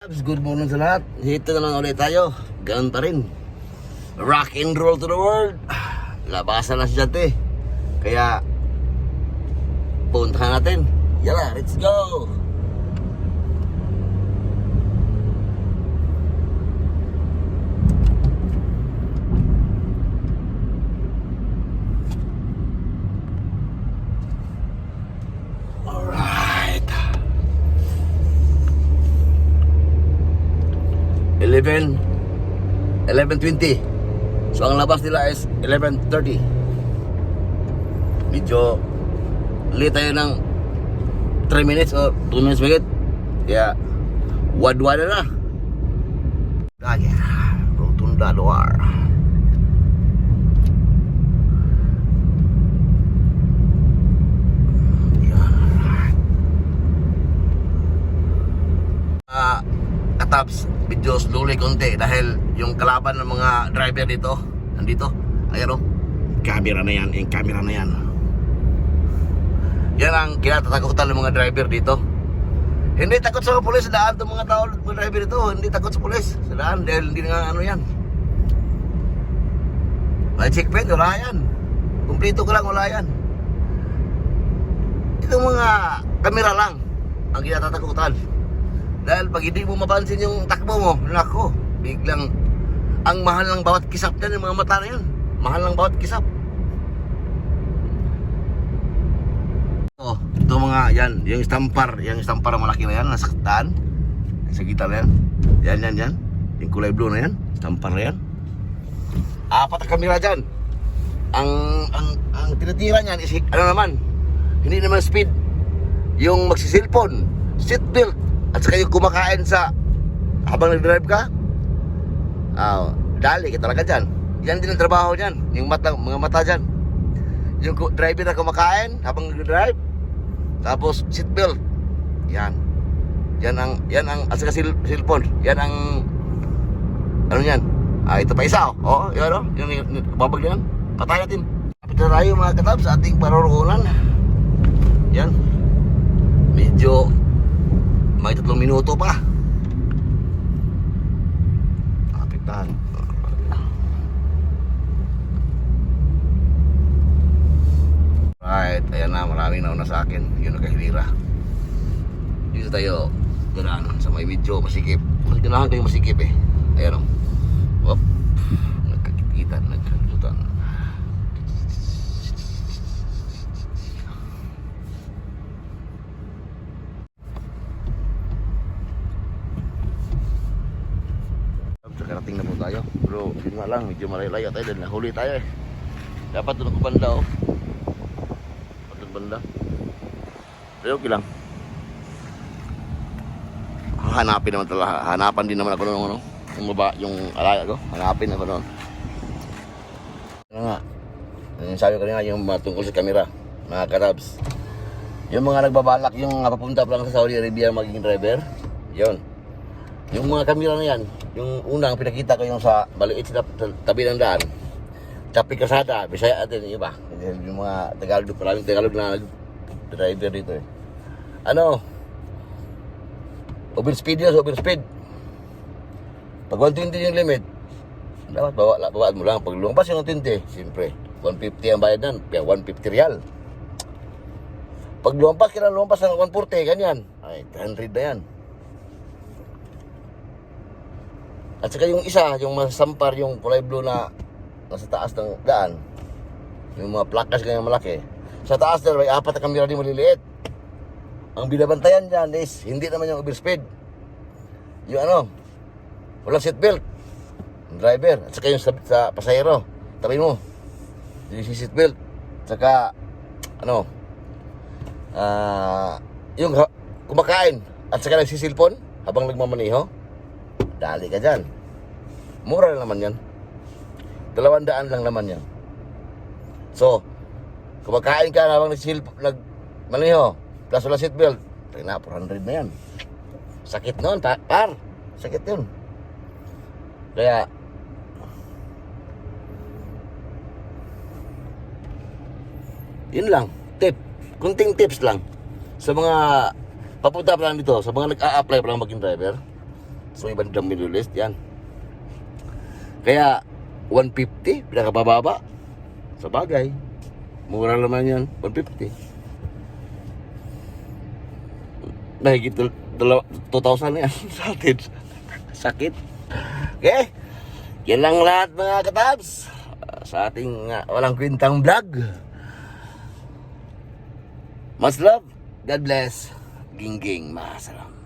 Good morning sa lahat. Dito na lang ulit tayo. Ganun pa rin. Rock and roll to the world. Labasan na si Jante. Kaya, puntahan natin. Yala, let's go! 11 11.20 So ang labas nila is 11.30 Medyo late tayo ng 3 minutes o 2 minutes magit Kaya wadwada na Gaya Rotunda luar. Yan. Ah, kataps medyo slowly konti dahil yung kalaban ng mga driver dito nandito ayan o camera na yan yung camera na yan. Yan ang kinatatakutan ng mga driver dito. Hindi takot sa pulis sa daan mga tao mga driver dito. Hindi takot sa pulis sa daan dahil hindi nga ano yan. May checkpoint wala yan. Kumplito ko lang wala yan. Itong mga kamera lang ang kinatatakutan dahil pag hindi mo mapansin yung takbo mo, nako, biglang ang mahal ng bawat kisap yan, yung mga mata na yan. Mahal ng bawat kisap. Oh, ito mga yan, yung stampar, yung stampar na malaki na yan, nasa. Sa gitna na yan. Yan, yan, yan. Yung kulay blue na yan, stampar na yan. Apat ang kamera dyan. Ang, ang, ang tinitira niyan is, ano naman, hindi naman speed. Yung magsisilpon, seatbelt, at saka yung kumakain sa habang nag-drive ka, ah, dali ka talaga dyan. Yan din ang trabaho niyan, yung mata, mga mata dyan. Yung driver na kumakain habang nag-drive, tapos seatbelt. Yan. Yan ang, yan ang, at saka cellphone. Yan ang, ano yan? Ah, ito pa isa, oh. Oh, yan, oh. Yung, yung, yung babag yan. Patay natin. Kapit na tayo mga katab sa ating paroroonan. Yan. Medyo may tatlong minuto pa. Kapitahan. Right, ayan na, maraming nauna sa akin. Yun nakahilira. Dito tayo, ganaan, sa may medyo masikip. Mas ganahan yung masikip eh. Ayan o. Wop. Nagkakikitan, nagkakitan. Nakarating na po tayo. Bro, yun nga lang, medyo malayo tayo dahil nahuli tayo eh. Dapat doon ako banda oh. Dapat doon banda. Pero okay lang. Hanapin naman talaga. Hanapan din naman ako noon ano. Yung baba, yung alaya ko. Hanapin ako noon. Ano nga. Yung sabi ko nga yung tungkol sa kamera. Mga karabs. Yung mga nagbabalak yung papunta pa lang sa Saudi Arabia magiging driver. Yun. Yung mga kamera na yan, yung unang pinakita ko yung sa maliit tab- tabi ng daan. Chapi Kasada, Bisaya atin yung iba. Yung mga Tagalog, maraming Tagalog na driver dito eh. Ano? Overspeed yun, overspeed. Pag 120 yung limit, dapat bawa, bawaan mo lang. Pag lumabas yung 120, siyempre, 150 ang bayad nan, kaya 150 real. Pag lumabas, kailangan lumabas ng 140, ganyan. Ay, 300 na yan. At saka yung isa, yung masampar, yung kulay blue na nasa taas ng daan. Yung mga plakas ganyan malaki. Sa taas na may apat na kamera din maliliit. Ang binabantayan dyan is hindi naman yung overspeed. Yung ano, walang seatbelt. Yung driver. At saka yung sa, sa pasahero. Tabi mo. Yung si seatbelt. At saka, ano, ah, yung kumakain. At saka nagsisilpon habang nagmamaniho. Dali ka dyan. Mura lang naman yan. Dalawang daan lang naman yan. So, kumakain ka habang nagsil nag maniho, plus wala seatbelt, na, 400 na yan. Sakit noon, pa, par. Sakit yun. Kaya, yun lang. Tip. Kunting tips lang. Sa mga papunta pa lang dito, sa mga nag-a-apply pa lang maging driver, So may bandang Middle East yan. Kaya 150 pinakabababa. Sa bagay. Mura naman yan, 150. Mahigit dal- dalawa- 2,000 na yan sa atin. Sakit. Okay. Yan lang lahat mga katabs. Sa ating ah, walang kwintang vlog. Mas love. God bless. Gingging. Masalam.